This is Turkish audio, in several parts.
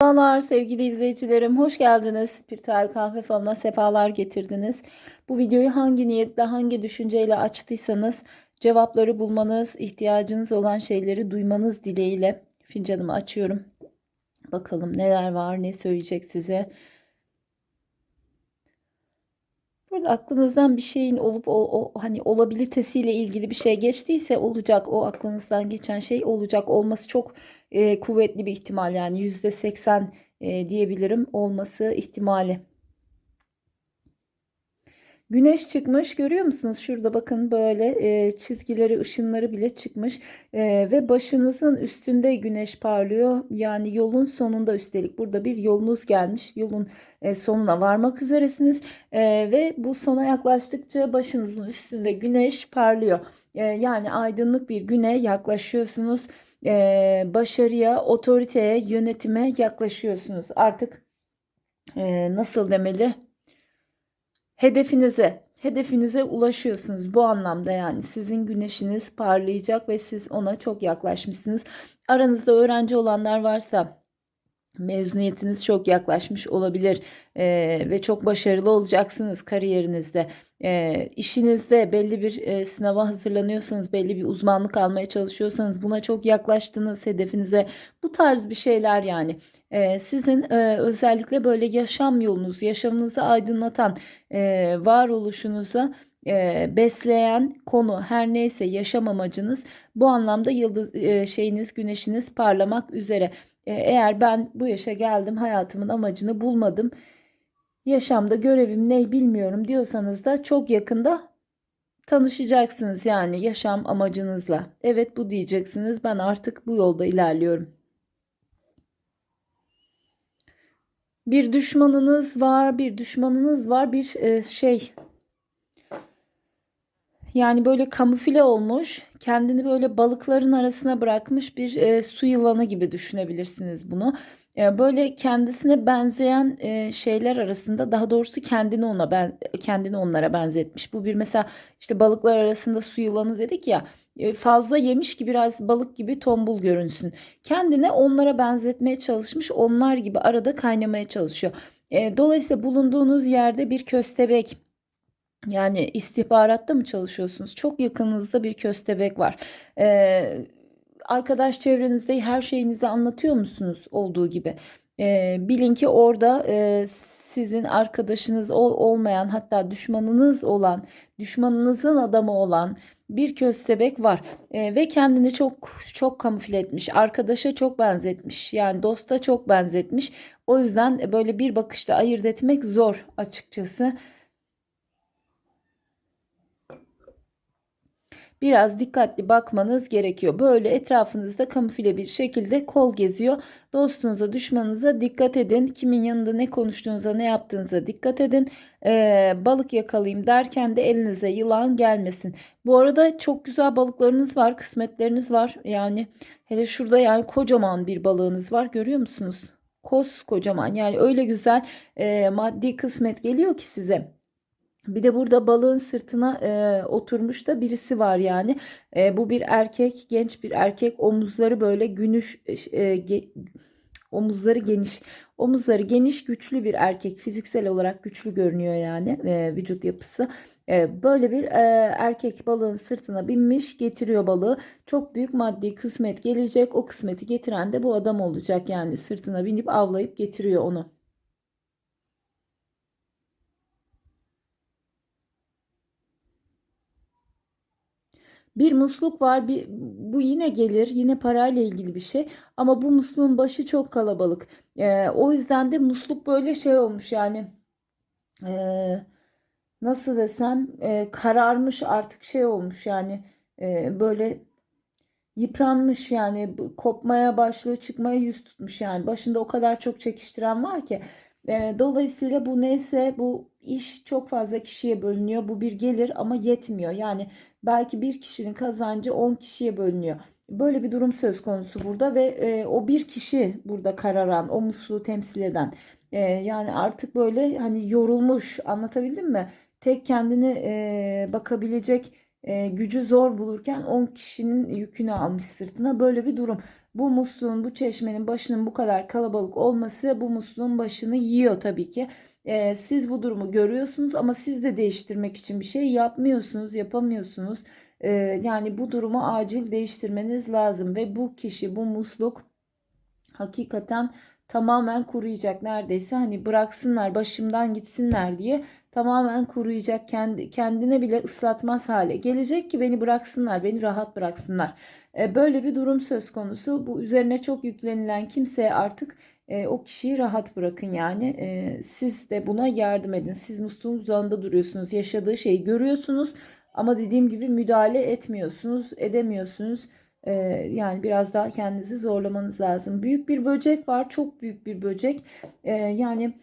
Merhabalar sevgili izleyicilerim, hoş geldiniz. Spiritüel kahve falına sefalar getirdiniz. Bu videoyu hangi niyetle, hangi düşünceyle açtıysanız cevapları bulmanız, ihtiyacınız olan şeyleri duymanız dileğiyle fincanımı açıyorum. Bakalım neler var, ne söyleyecek size. Burada aklınızdan bir şeyin olup o, o hani olabilitesiyle ilgili bir şey geçtiyse olacak. O aklınızdan geçen şey olacak. Olması çok e, kuvvetli bir ihtimal yani yüzde seksen e, diyebilirim olması ihtimali. Güneş çıkmış görüyor musunuz? Şurada bakın böyle e, çizgileri, ışınları bile çıkmış e, ve başınızın üstünde güneş parlıyor. Yani yolun sonunda üstelik burada bir yolunuz gelmiş. Yolun e, sonuna varmak üzeresiniz e, ve bu sona yaklaştıkça başınızın üstünde güneş parlıyor. E, yani aydınlık bir güne yaklaşıyorsunuz. E, başarıya, otoriteye, yönetime yaklaşıyorsunuz. Artık e, nasıl demeli? Hedefinize hedefinize ulaşıyorsunuz bu anlamda yani sizin güneşiniz parlayacak ve siz ona çok yaklaşmışsınız. Aranızda öğrenci olanlar varsa mezuniyetiniz çok yaklaşmış olabilir e, ve çok başarılı olacaksınız kariyerinizde. E, işinizde belli bir e, sınava hazırlanıyorsanız, belli bir uzmanlık almaya çalışıyorsanız buna çok yaklaştınız hedefinize. Bu tarz bir şeyler yani. E, sizin e, özellikle böyle yaşam yolunuz, yaşamınızı aydınlatan, e, varoluşunuza e, besleyen konu her neyse yaşam amacınız bu anlamda yıldız e, şeyiniz güneşiniz parlamak üzere. E, eğer ben bu yaşa geldim hayatımın amacını bulmadım yaşamda görevim ne bilmiyorum diyorsanız da çok yakında tanışacaksınız yani yaşam amacınızla. Evet bu diyeceksiniz ben artık bu yolda ilerliyorum. Bir düşmanınız var, bir düşmanınız var, bir e, şey yani böyle kamufle olmuş, kendini böyle balıkların arasına bırakmış bir e, su yılanı gibi düşünebilirsiniz bunu. E, böyle kendisine benzeyen e, şeyler arasında daha doğrusu kendini ona ben kendini onlara benzetmiş. Bu bir mesela işte balıklar arasında su yılanı dedik ya e, fazla yemiş ki biraz balık gibi tombul görünsün. Kendine onlara benzetmeye çalışmış, onlar gibi arada kaynamaya çalışıyor. E, dolayısıyla bulunduğunuz yerde bir köstebek yani istihbaratta mı çalışıyorsunuz? Çok yakınınızda bir köstebek var. Ee, arkadaş çevrenizde her şeyinizi anlatıyor musunuz olduğu gibi? Ee, bilin ki orada e, sizin arkadaşınız olmayan hatta düşmanınız olan, düşmanınızın adamı olan bir köstebek var e, ve kendini çok çok kamufle etmiş. Arkadaşa çok benzetmiş. Yani dosta çok benzetmiş. O yüzden böyle bir bakışta ayırt etmek zor açıkçası. Biraz dikkatli bakmanız gerekiyor. Böyle etrafınızda kamufle bir şekilde kol geziyor. Dostunuza, düşmanınıza dikkat edin. Kimin yanında ne konuştuğunuza, ne yaptığınıza dikkat edin. Ee, balık yakalayayım derken de elinize yılan gelmesin. Bu arada çok güzel balıklarınız var, kısmetleriniz var. Yani hele şurada yani kocaman bir balığınız var. Görüyor musunuz? Koskocaman yani öyle güzel e, maddi kısmet geliyor ki size. Bir de burada balığın sırtına e, oturmuş da birisi var yani. E, bu bir erkek, genç bir erkek. Omuzları böyle günüş, e, ge, omuzları geniş. Omuzları geniş, güçlü bir erkek. Fiziksel olarak güçlü görünüyor yani e, vücut yapısı. E, böyle bir e, erkek balığın sırtına binmiş, getiriyor balığı. Çok büyük maddi kısmet gelecek. O kısmeti getiren de bu adam olacak yani sırtına binip avlayıp getiriyor onu. Bir musluk var. Bir, bu yine gelir. Yine parayla ilgili bir şey. Ama bu musluğun başı çok kalabalık. Ee, o yüzden de musluk böyle şey olmuş yani. Ee, nasıl desem e, kararmış artık şey olmuş yani e, böyle yıpranmış yani kopmaya başlıyor çıkmaya yüz tutmuş yani başında o kadar çok çekiştiren var ki e, dolayısıyla bu neyse bu iş çok fazla kişiye bölünüyor bu bir gelir ama yetmiyor yani belki bir kişinin kazancı 10 kişiye bölünüyor. Böyle bir durum söz konusu burada ve e, o bir kişi burada kararan, o musluğu temsil eden. E, yani artık böyle hani yorulmuş anlatabildim mi? Tek kendini e, bakabilecek e, gücü zor bulurken 10 kişinin yükünü almış sırtına böyle bir durum. Bu musluğun, bu çeşmenin başının bu kadar kalabalık olması bu musluğun başını yiyor tabii ki. E, siz bu durumu görüyorsunuz ama siz de değiştirmek için bir şey yapmıyorsunuz, yapamıyorsunuz. E, yani bu durumu acil değiştirmeniz lazım ve bu kişi, bu musluk hakikaten tamamen kuruyacak neredeyse. Hani bıraksınlar başımdan gitsinler diye tamamen kuruyacak kendi, kendine bile ıslatmaz hale gelecek ki beni bıraksınlar beni rahat bıraksınlar. Böyle bir durum söz konusu. Bu üzerine çok yüklenilen kimseye artık e, o kişiyi rahat bırakın yani e, siz de buna yardım edin siz musluğun uzağında duruyorsunuz yaşadığı şeyi görüyorsunuz ama dediğim gibi müdahale etmiyorsunuz edemiyorsunuz ee, yani biraz daha kendinizi zorlamanız lazım. Büyük bir böcek var. Çok büyük bir böcek. Ee, yani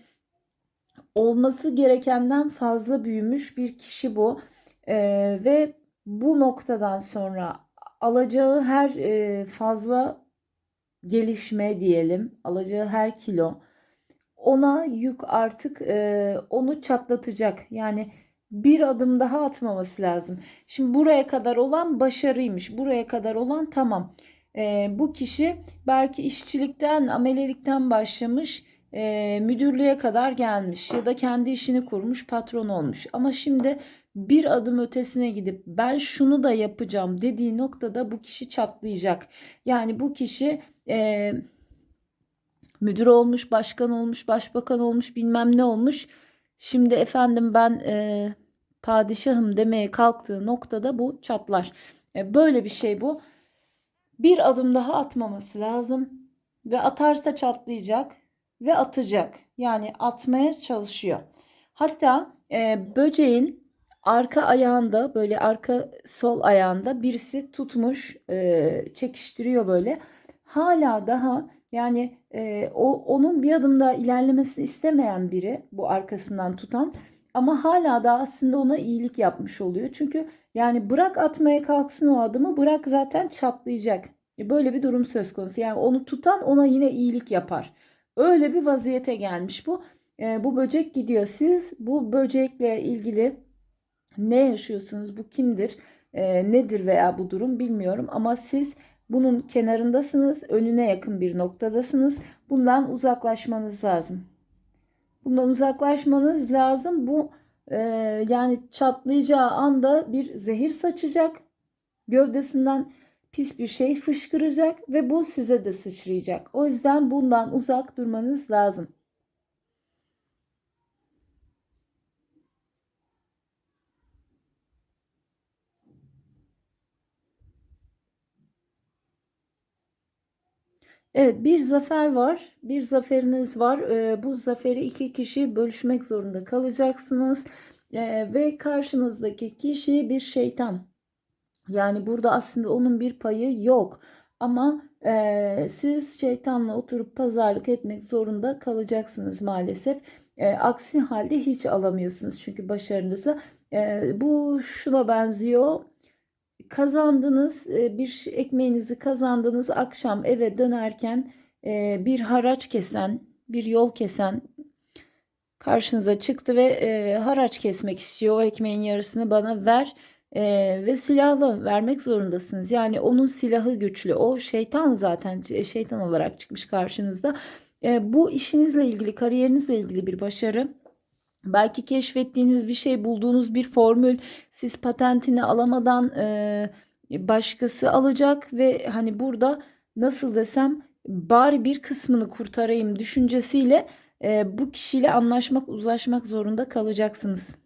olması gerekenden fazla büyümüş bir kişi bu. Ee, ve bu noktadan sonra alacağı her e, fazla gelişme diyelim, alacağı her kilo ona yük artık e, onu çatlatacak. Yani bir adım daha atmaması lazım. Şimdi buraya kadar olan başarıymış. Buraya kadar olan tamam. E, bu kişi belki işçilikten, amelelikten başlamış, e, müdürlüğe kadar gelmiş ya da kendi işini kurmuş, patron olmuş. Ama şimdi bir adım ötesine gidip ben şunu da yapacağım dediği noktada bu kişi çatlayacak. Yani bu kişi e, müdür olmuş, başkan olmuş, başbakan olmuş, bilmem ne olmuş. Şimdi efendim ben e, padişahım demeye kalktığı noktada bu çatlar. E, böyle bir şey bu. Bir adım daha atmaması lazım ve atarsa çatlayacak ve atacak. Yani atmaya çalışıyor. Hatta e, böceğin arka ayağında böyle arka sol ayağında birisi tutmuş e, çekiştiriyor böyle. Hala daha yani e, o onun bir adım daha ilerlemesini istemeyen biri bu arkasından tutan ama hala da aslında ona iyilik yapmış oluyor. Çünkü yani bırak atmaya kalksın o adımı bırak zaten çatlayacak. E, böyle bir durum söz konusu. Yani onu tutan ona yine iyilik yapar. Öyle bir vaziyete gelmiş bu. E, bu böcek gidiyor. Siz bu böcekle ilgili ne yaşıyorsunuz? Bu kimdir? E, nedir veya bu durum bilmiyorum. Ama siz bunun kenarındasınız. Önüne yakın bir noktadasınız. Bundan uzaklaşmanız lazım. Bundan uzaklaşmanız lazım. Bu e, yani çatlayacağı anda bir zehir saçacak. Gövdesinden pis bir şey fışkıracak ve bu size de sıçrayacak. O yüzden bundan uzak durmanız lazım. Evet bir zafer var. Bir zaferiniz var. Ee, bu zaferi iki kişi bölüşmek zorunda kalacaksınız. Ee, ve karşınızdaki kişi bir şeytan. Yani burada aslında onun bir payı yok. Ama e, siz şeytanla oturup pazarlık etmek zorunda kalacaksınız maalesef. E, aksi halde hiç alamıyorsunuz çünkü başarınızı. E, bu şuna benziyor kazandınız e, bir ekmeğinizi kazandınız akşam eve dönerken e, bir haraç kesen bir yol kesen karşınıza çıktı ve e, haraç kesmek istiyor. O ekmeğin yarısını bana ver ve silahlı vermek zorundasınız. Yani onun silahı güçlü. O şeytan zaten şeytan olarak çıkmış karşınızda. Bu işinizle ilgili kariyerinizle ilgili bir başarı Belki keşfettiğiniz bir şey, bulduğunuz bir formül, siz patentini alamadan e, başkası alacak ve hani burada nasıl desem bari bir kısmını kurtarayım düşüncesiyle e, bu kişiyle anlaşmak, uzlaşmak zorunda kalacaksınız.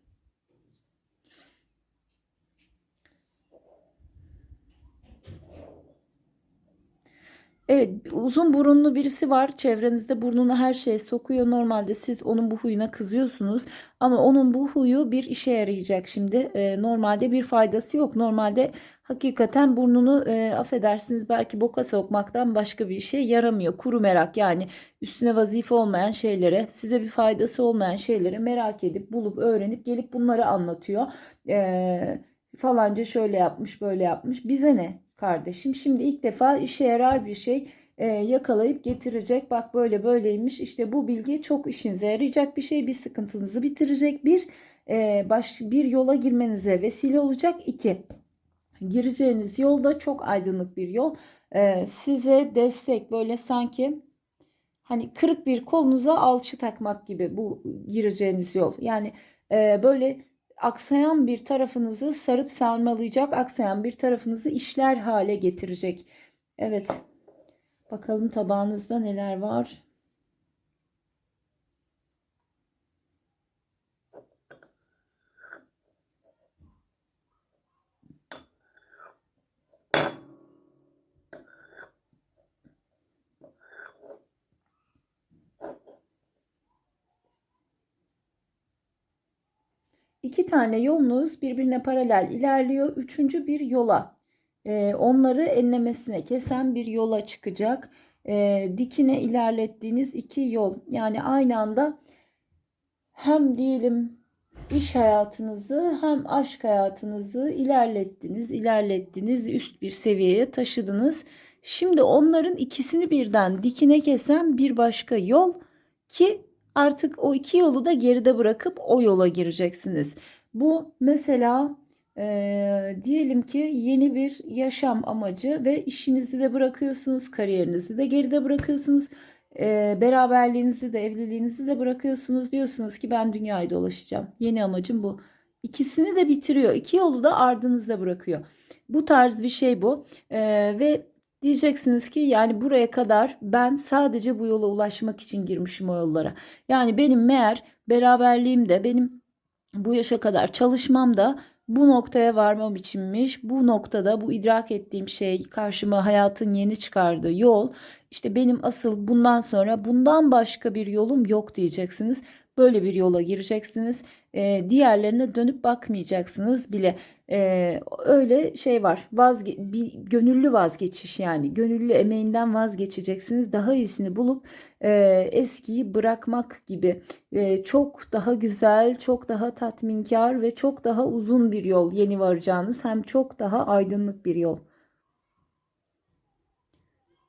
Evet, uzun burunlu birisi var. Çevrenizde burnuna her şey sokuyor. Normalde siz onun bu huyuna kızıyorsunuz. Ama onun bu huyu bir işe yarayacak şimdi. E, normalde bir faydası yok. Normalde hakikaten burnunu e, affedersiniz belki boka sokmaktan başka bir işe yaramıyor. Kuru merak yani üstüne vazife olmayan şeylere, size bir faydası olmayan şeylere merak edip bulup öğrenip gelip bunları anlatıyor. E, falanca şöyle yapmış, böyle yapmış. Bize ne? Kardeşim. Şimdi ilk defa işe yarar bir şey e, yakalayıp getirecek. Bak böyle böyleymiş. İşte bu bilgi çok işinize yarayacak bir şey. Bir sıkıntınızı bitirecek. Bir e, baş bir yola girmenize vesile olacak. İki gireceğiniz yolda çok aydınlık bir yol. E, size destek böyle sanki hani kırık bir kolunuza alçı takmak gibi bu gireceğiniz yol. Yani e, böyle aksayan bir tarafınızı sarıp sarmalayacak, aksayan bir tarafınızı işler hale getirecek. Evet. Bakalım tabağınızda neler var. İki tane yolunuz birbirine paralel ilerliyor. Üçüncü bir yola e, onları enlemesine kesen bir yola çıkacak. E, dikine ilerlettiğiniz iki yol yani aynı anda hem diyelim iş hayatınızı hem aşk hayatınızı ilerlettiniz, ilerlettiniz, üst bir seviyeye taşıdınız. Şimdi onların ikisini birden dikine kesen bir başka yol ki artık o iki yolu da geride bırakıp o yola gireceksiniz. Bu mesela e, diyelim ki yeni bir yaşam amacı ve işinizi de bırakıyorsunuz, kariyerinizi de geride bırakıyorsunuz, e, beraberliğinizi de evliliğinizi de bırakıyorsunuz. Diyorsunuz ki ben dünyayı dolaşacağım. Yeni amacım bu. İkisini de bitiriyor. İki yolu da ardınızda bırakıyor. Bu tarz bir şey bu. E, ve Diyeceksiniz ki yani buraya kadar ben sadece bu yola ulaşmak için girmişim o yollara. Yani benim meğer beraberliğimde benim bu yaşa kadar çalışmam da bu noktaya varmam içinmiş. Bu noktada bu idrak ettiğim şey karşıma hayatın yeni çıkardığı yol. İşte benim asıl bundan sonra bundan başka bir yolum yok diyeceksiniz. Böyle bir yola gireceksiniz. E, diğerlerine dönüp bakmayacaksınız bile. E, öyle şey var. Vazge bir gönüllü vazgeçiş yani. Gönüllü emeğinden vazgeçeceksiniz. Daha iyisini bulup e, eskiyi bırakmak gibi. E, çok daha güzel, çok daha tatminkar ve çok daha uzun bir yol yeni varacağınız. Hem çok daha aydınlık bir yol.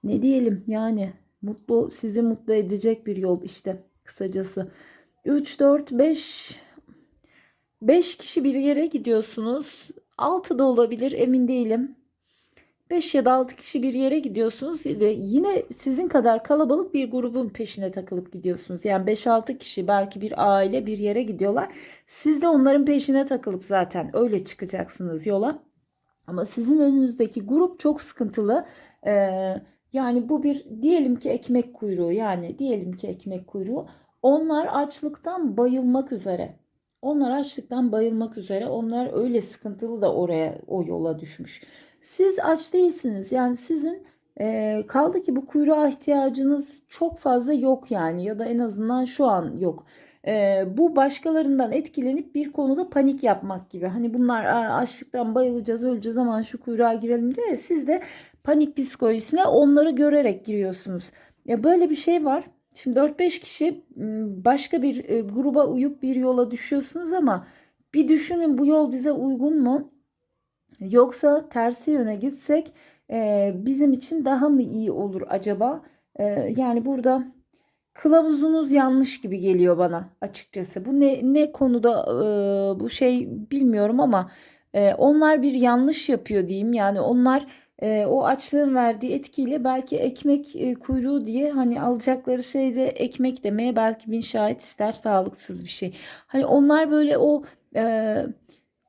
Ne diyelim yani mutlu sizi mutlu edecek bir yol işte kısacası. 3 4 5 5 kişi bir yere gidiyorsunuz. 6 da olabilir emin değilim. 5 ya da 6 kişi bir yere gidiyorsunuz ve yine sizin kadar kalabalık bir grubun peşine takılıp gidiyorsunuz. Yani 5-6 kişi belki bir aile bir yere gidiyorlar. Siz de onların peşine takılıp zaten öyle çıkacaksınız yola. Ama sizin önünüzdeki grup çok sıkıntılı. Ee, yani bu bir diyelim ki ekmek kuyruğu yani diyelim ki ekmek kuyruğu. Onlar açlıktan bayılmak üzere. Onlar açlıktan bayılmak üzere. Onlar öyle sıkıntılı da oraya o yola düşmüş. Siz aç değilsiniz. Yani sizin e, kaldı ki bu kuyruğa ihtiyacınız çok fazla yok yani ya da en azından şu an yok. E, bu başkalarından etkilenip bir konuda panik yapmak gibi. Hani bunlar açlıktan bayılacağız, öleceğiz aman şu kuyruğa girelim diyor ya siz de panik psikolojisine onları görerek giriyorsunuz. Ya böyle bir şey var. Şimdi 4-5 kişi başka bir gruba uyup bir yola düşüyorsunuz ama bir düşünün bu yol bize uygun mu? Yoksa tersi yöne gitsek bizim için daha mı iyi olur acaba? Yani burada kılavuzunuz yanlış gibi geliyor bana açıkçası. Bu ne ne konuda bu şey bilmiyorum ama onlar bir yanlış yapıyor diyeyim. Yani onlar e, o açlığın verdiği etkiyle belki ekmek e, kuyruğu diye hani alacakları şeyde ekmek demeye belki bin şahit ister sağlıksız bir şey. Hani onlar böyle o e,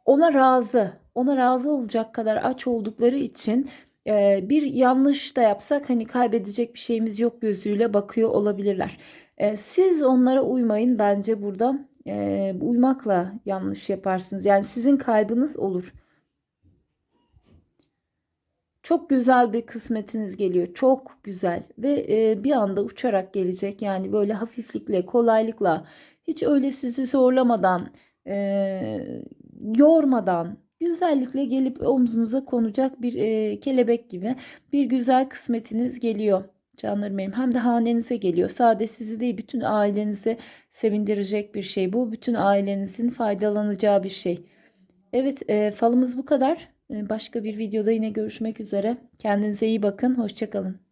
ona razı ona razı olacak kadar aç oldukları için e, bir yanlış da yapsak hani kaybedecek bir şeyimiz yok gözüyle bakıyor olabilirler. E, siz onlara uymayın bence burada e, uymakla yanlış yaparsınız. Yani sizin kaybınız olur. Çok güzel bir kısmetiniz geliyor. Çok güzel ve e, bir anda uçarak gelecek. Yani böyle hafiflikle, kolaylıkla, hiç öyle sizi zorlamadan, e, yormadan, güzellikle gelip omzunuza konacak bir e, kelebek gibi bir güzel kısmetiniz geliyor. Canlarım benim hem de hanenize geliyor. Sade sizi değil bütün ailenize sevindirecek bir şey. Bu bütün ailenizin faydalanacağı bir şey. Evet e, falımız bu kadar. Başka bir videoda yine görüşmek üzere. Kendinize iyi bakın. Hoşçakalın.